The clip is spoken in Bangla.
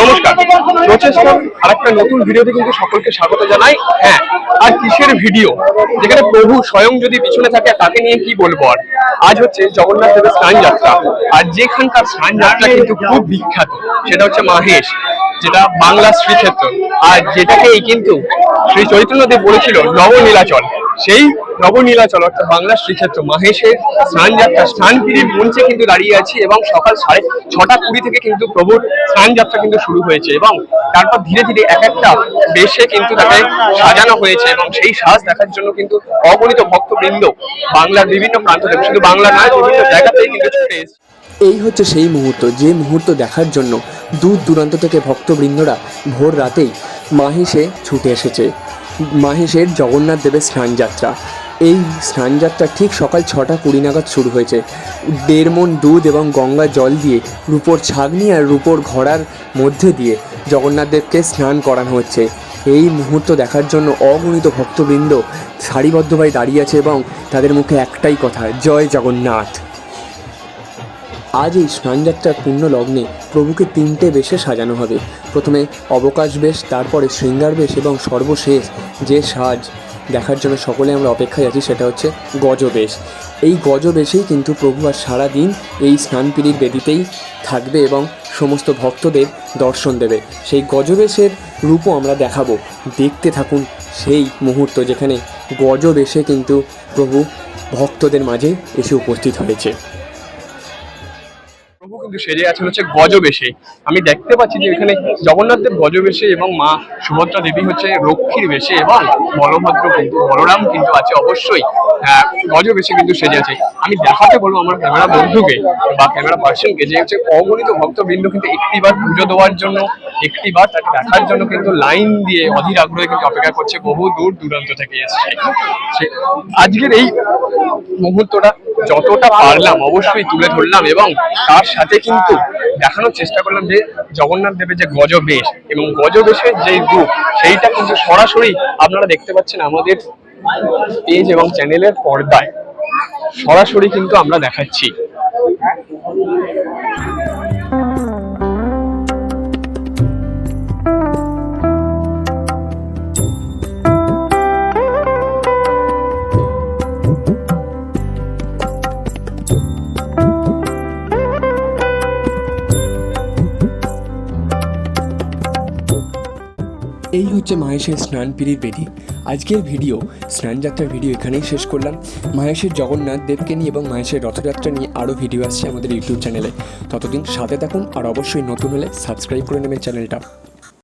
নমস্কার। প্রচেষ্টা আর একটা নতুন ভিডিওতে কিন্তু সকলকে স্বাগত জানাই। হ্যাঁ আর কিসের ভিডিও? যেখানে প্রভু স্বয়ং যদি পিছনে থাকে, তাকে নিয়ে কি বলব আর? আজ হচ্ছে জগন্নাথ দেবের স্নান যাত্রা। আর যেখানকার স্নান যাত্রা কিন্তু খুব বিখ্যাত, সেটা হচ্ছে মাহেশ যেটা বাংলা শ্রীক্ষেত্র। আর যেটাকেই কিন্তু শ্রী চৈতন্যদেব বলেছিল, নবনীলাচল। সেই নবনীলাচল, অর্থাৎ বাংলা শ্রীক্ষেত্র। মাহেশের স্নান যাত্রা স্নান পিড়ির মঞ্চে কিন্তু দাঁড়িয়ে আছি এবং সকাল সাড়ে ছটা কুড়ি থেকে কিন্তু প্রভুর স্নান যাত্রা কিন্তু শুরু হয়েছে এবং তারপর ধীরে ধীরে এক একটা বেশে কিন্তু তাকে সাজানো হয়েছে এবং সেই সাজ দেখার জন্য কিন্তু অগণিত ভক্তবৃন্দ বাংলার বিভিন্ন প্রান্ত থেকে, শুধু বাংলা নয়, বিভিন্ন জায়গাতেই কিন্তু ছুটে এসেছে। এই হচ্ছে সেই মুহূর্ত, যে মুহূর্ত দেখার জন্য দূর দূরান্ত থেকে ভক্তবৃন্দরা ভোর রাতেই মাহেশে ছুটে এসেছে। মাহেশের জগন্নাথ দেবের স্নানযাত্রা। এই স্নানযাত্রা ঠিক সকাল ছটা কুড়ি নাগাদ শুরু হয়েছে। দেড় মন দুধ এবং গঙ্গা জল দিয়ে রূপোর ছাগনি আর রূপোর ঘোড়ার মধ্যে দিয়ে জগন্নাথদেবকে স্নান করানো হচ্ছে। এই মুহূর্ত দেখার জন্য অগণিত ভক্তবৃন্দ সারিবদ্ধভাবে দাঁড়িয়ে আছে এবং তাদের মুখে একটাই কথা, জয় জগন্নাথ। আজ এই স্নানযাত্রার পূর্ণ লগ্নে প্রভুকে তিনটে বেশে সাজানো হবে। প্রথমে অবকাশ বেশ, তারপরে শৃঙ্গার বেশ এবং সর্বশেষ যে সাজ দেখার জন্য সকলে আমরা অপেক্ষায় আছি সেটা হচ্ছে গজবেশ। এই গজবেশেই কিন্তু প্রভু আর সারাদিন এই স্নানপিড়ির বেদিতেই থাকবে এবং সমস্ত ভক্তদের দর্শন দেবে। সেই গজবেশের রূপও আমরা দেখাবো। দেখতে থাকুন সেই মুহূর্ত যেখানে গজবেশে কিন্তু প্রভু ভক্তদের মাঝে এসে উপস্থিত হয়েছে। কিন্তু সেরে আছে হচ্ছে গজবেশে। আমি দেখতে পাচ্ছি যে এখানে জগন্নাথ দেব গজবেশে এবং মা সুভদ্রা দেবী হচ্ছে রক্ষীর বেশে এবং বলভদ্র কিন্তু বলরাম কিন্তু আছে অবশ্যই। আহ, গজবেশে কিন্তু সেজে আছে। আমি দেখাতে বলব আমার ক্যামেরা বন্ধুকে বা ক্যামেরা পার্সনকে যে হচ্ছে অগণিত ভক্তবৃন্দ কিন্তু একটিবার পুজো দেওয়ার জন্য একটিবার তাকে দেখার জন্য কিন্তু লাইন দিয়ে অধীর আগ্রহে কিন্তু অপেক্ষা করছে, বহু দূর দূরান্ত থেকে এসছে। আজকের এই মুহূর্তটা যতটা পারলাম অবশ্যই তুলে ধরলাম এবং তার সাথে কিন্তু দেখানোর চেষ্টা করলাম যে জগন্নাথ দেবের যে গজবেশ এবং গজবেশের যে রূপ, সেইটা কিন্তু সরাসরি আপনারা দেখতে পাচ্ছেন আমাদের পেজ এবং চ্যানেলের পর্দায়। সরাসরি কিন্তু আমরা দেখাচ্ছি। এই হচ্ছে মাহেশের স্নান পিড়ির বেদি আজকের ভিডিও স্নানযাত্রার ভিডিও এখানেই শেষ করলাম। মাহেশের জগন্নাথ দেবকে নিয়ে এবং মাহেশের রথযাত্রা নিয়ে আরও ভিডিও আসছে আমাদের ইউটিউব চ্যানেলে। ততদিন সাথে থাকুন আর অবশ্যই নতুন হলে সাবস্ক্রাইব করে নেবেন চ্যানেলটা।